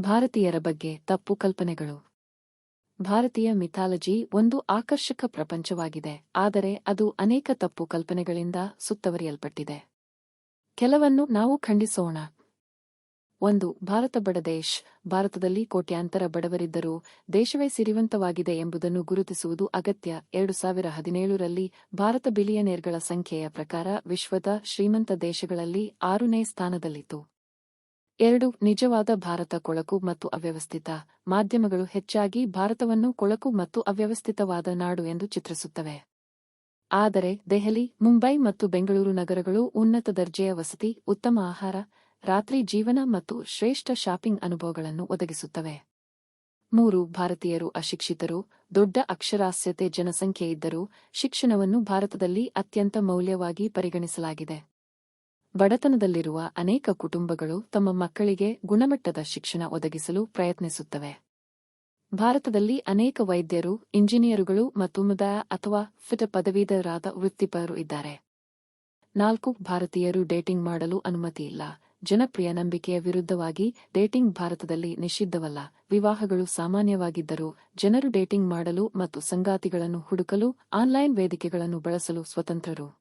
ಭಾರತೀಯರ ಬಗ್ಗೆ ತಪ್ಪು ಕಲ್ಪನೆಗಳು. ಭಾರತೀಯ ಮಿಥಾಲಜಿ ಒಂದು ಆಕರ್ಷಕ ಪ್ರಪಂಚವಾಗಿದೆ, ಆದರೆ ಅದು ಅನೇಕ ತಪ್ಪು ಕಲ್ಪನೆಗಳಿಂದ ಸುತ್ತವರಿಯಲ್ಪಟ್ಟಿದೆ. ಕೆಲವನ್ನು ನಾವು ಖಂಡಿಸೋಣ. ಒಂದು, ಭಾರತ ಬಡದೇಶ್ ಭಾರತದಲ್ಲಿ ಕೋಟ್ಯಾಂತರ ಬಡವರಿದ್ದರೂ ದೇಶವೇ ಸಿರಿವಂತವಾಗಿದೆ ಎಂಬುದನ್ನು ಗುರುತಿಸುವುದು ಅಗತ್ಯ. ಎರಡು ಸಾವಿರ ಹದಿನೇಳರಲ್ಲಿ ಭಾರತ ಬಿಲಿಯನೇರ್ಗಳ ಸಂಖ್ಯೆಯ ಪ್ರಕಾರ ವಿಶ್ವದ ಶ್ರೀಮಂತ ದೇಶಗಳಲ್ಲಿ ಆರನೇ ಸ್ಥಾನದಲ್ಲಿತ್ತು. ಎರಡು, ನಿಜವಾದ ಭಾರತ ಕೊಳಕು ಮತ್ತು ಅವ್ಯವಸ್ಥಿತ ಮಾಧ್ಯಮಗಳು ಹೆಚ್ಚಾಗಿ ಭಾರತವನ್ನು ಕೊಳಕು ಮತ್ತು ಅವ್ಯವಸ್ಥಿತವಾದ ನಾಡು ಎಂದು ಚಿತ್ರಿಸುತ್ತವೆ. ಆದರೆ, ದೆಹಲಿ, ಮುಂಬೈ ಮತ್ತು ಬೆಂಗಳೂರು ನಗರಗಳು ಉನ್ನತ ದರ್ಜೆಯ ವಸತಿ, ಉತ್ತಮ ಆಹಾರ, ರಾತ್ರಿ ಜೀವನ ಮತ್ತು ಶ್ರೇಷ್ಠ ಶಾಪಿಂಗ್ ಅನುಭವಗಳನ್ನು ಒದಗಿಸುತ್ತವೆ. ಮೂರು, ಭಾರತೀಯರು ಅಶಿಕ್ಷಿತರು, ದೊಡ್ಡ ಅಕ್ಷರಾಸ್ಯತೆ ಜನಸಂಖ್ಯೆ ಇದ್ದರೂ ಶಿಕ್ಷಣವನ್ನು ಭಾರತದಲ್ಲಿ ಅತ್ಯಂತ ಮೌಲ್ಯವಾಗಿ ಪರಿಗಣಿಸಲಾಗಿದೆ. ಬಡತನದಲ್ಲಿರುವ ಅನೇಕ ಕುಟುಂಬಗಳು ತಮ್ಮ ಮಕ್ಕಳಿಗೆ ಗುಣಮಟ್ಟದ ಶಿಕ್ಷಣ ಒದಗಿಸಲು ಪ್ರಯತ್ನಿಸುತ್ತವೆ. ಭಾರತದಲ್ಲಿ ಅನೇಕ ವೈದ್ಯರು, ಇಂಜಿನಿಯರುಗಳು ಮತ್ತು ಮುದಾಯ ಅಥವಾ ಫಿಟ ಪದವೀಧರಾದ ವೃತ್ತಿಪರರು ಇದ್ದಾರೆ. ನಾಲ್ಕು ಭಾರತೀಯರು ಡೇಟಿಂಗ್ ಮಾಡಲು ಅನುಮತಿಯಿಲ್ಲ ಜನಪ್ರಿಯ ನಂಬಿಕೆಯ ವಿರುದ್ಧವಾಗಿ ಡೇಟಿಂಗ್ ಭಾರತದಲ್ಲಿ ನಿಷಿದ್ಧವಲ್ಲ. ವಿವಾಹಗಳು ಸಾಮಾನ್ಯವಾಗಿದ್ದರೂ ಜನರು ಡೇಟಿಂಗ್ ಮಾಡಲು ಮತ್ತು ಸಂಗಾತಿಗಳನ್ನು ಹುಡುಕಲು, ಆನ್ಲೈನ್ ವೇದಿಕೆಗಳನ್ನು ಬಳಸಲು ಸ್ವತಂತ್ರರು.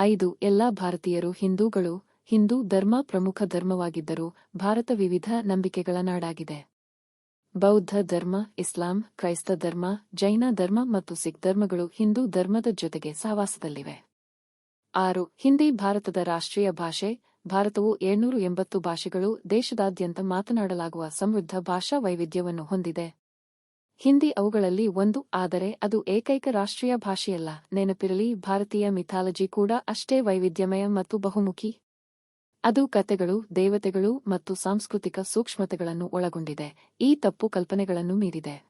ಐದು, ಎಲ್ಲಾ ಭಾರತೀಯರು ಹಿಂದೂಗಳು, ಹಿಂದೂ ಧರ್ಮ ಪ್ರಮುಖ ಧರ್ಮವಾಗಿದ್ದರೂ ಭಾರತ ವಿವಿಧ ನಂಬಿಕೆಗಳ ನಾಡಾಗಿದೆ. ಬೌದ್ಧ ಧರ್ಮ, ಇಸ್ಲಾಂ, ಕ್ರೈಸ್ತ ಧರ್ಮ, ಜೈನ ಧರ್ಮ ಮತ್ತು ಸಿಖ್ ಧರ್ಮಗಳು ಹಿಂದೂ ಧರ್ಮದ ಜೊತೆಗೆ ಸಹವಾಸದಲ್ಲಿವೆ. ಆರು, ಹಿಂದಿ ಭಾರತದ ರಾಷ್ಟ್ರೀಯ ಭಾಷೆ, ಭಾರತವು ಏಳ್ನೂರು ಎಂಬತ್ತು ಭಾಷೆಗಳು ದೇಶದಾದ್ಯಂತ ಮಾತನಾಡಲಾಗುವ ಸಮೃದ್ಧ ಭಾಷಾ ವೈವಿಧ್ಯವನ್ನು ಹೊಂದಿದೆ. ಹಿಂದಿ ಅವುಗಳಲ್ಲಿ ಒಂದು, ಆದರೆ ಅದು ಏಕೈಕ ರಾಷ್ಟ್ರೀಯ ಭಾಷೆಯಲ್ಲ. ನೆನಪಿರಲಿ, ಭಾರತೀಯ ಮಿಥಾಲಜಿ ಕೂಡ ಅಷ್ಟೇ ವೈವಿಧ್ಯಮಯ ಮತ್ತು ಬಹುಮುಖಿ. ಅದು ಕತೆಗಳು, ದೇವತೆಗಳು ಮತ್ತು ಸಾಂಸ್ಕೃತಿಕ ಸೂಕ್ಷ್ಮತೆಗಳನ್ನು ಒಳಗೊಂಡಿದೆ. ಈ ತಪ್ಪು ಕಲ್ಪನೆಗಳನ್ನು ಮೀರಿದೆ.